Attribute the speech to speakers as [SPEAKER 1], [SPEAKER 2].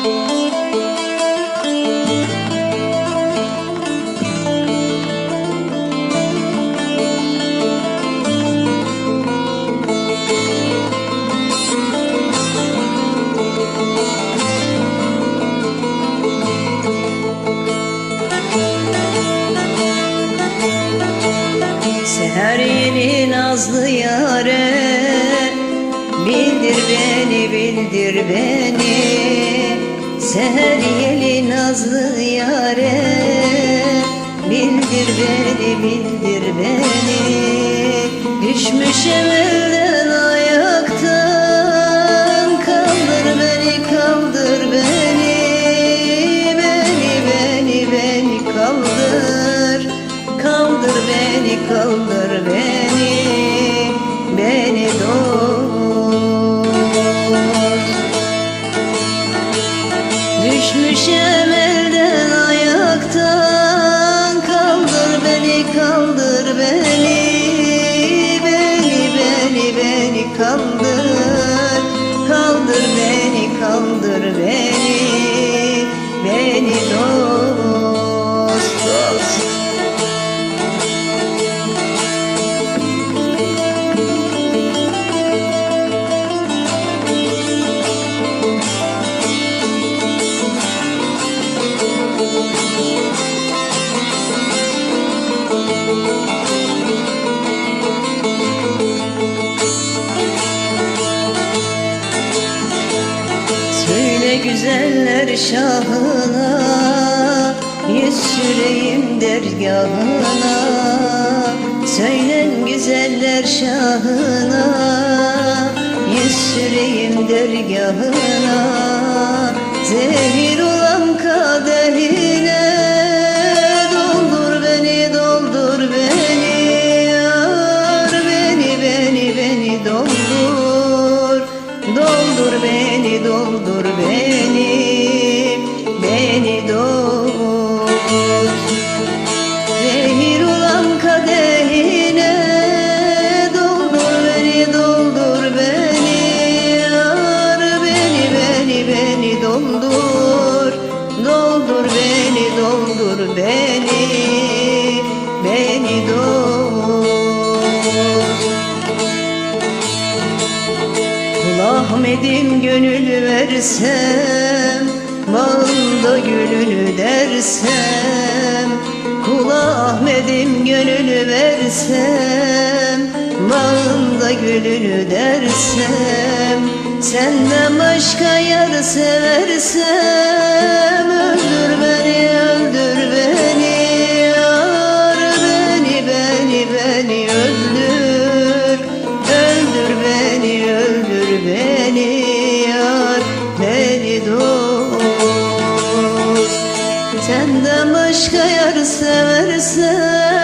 [SPEAKER 1] Seher yeni nazlı yare Bildir beni, bildir beni Seher yeli nazlı yare Bildir beni, bildir beni. Düşmüşüm beni güzeller şahına Yüz süreyim dergahına. Söylen güzeller şahına Yüz süreyim dergahına. Zehir olan kadehine Doldur beni, doldur beni. Yar beni, beni, beni doldur. Doldur beni, doldur beni Doldur beni, doldur beni Beni doldur. Kul Ahmet'im gönül versem Bağında gülünü dersem Kul Ahmet'im gönül versem Bağında gülünü dersem Senden başka yar seversem dost Senden başka yar seversem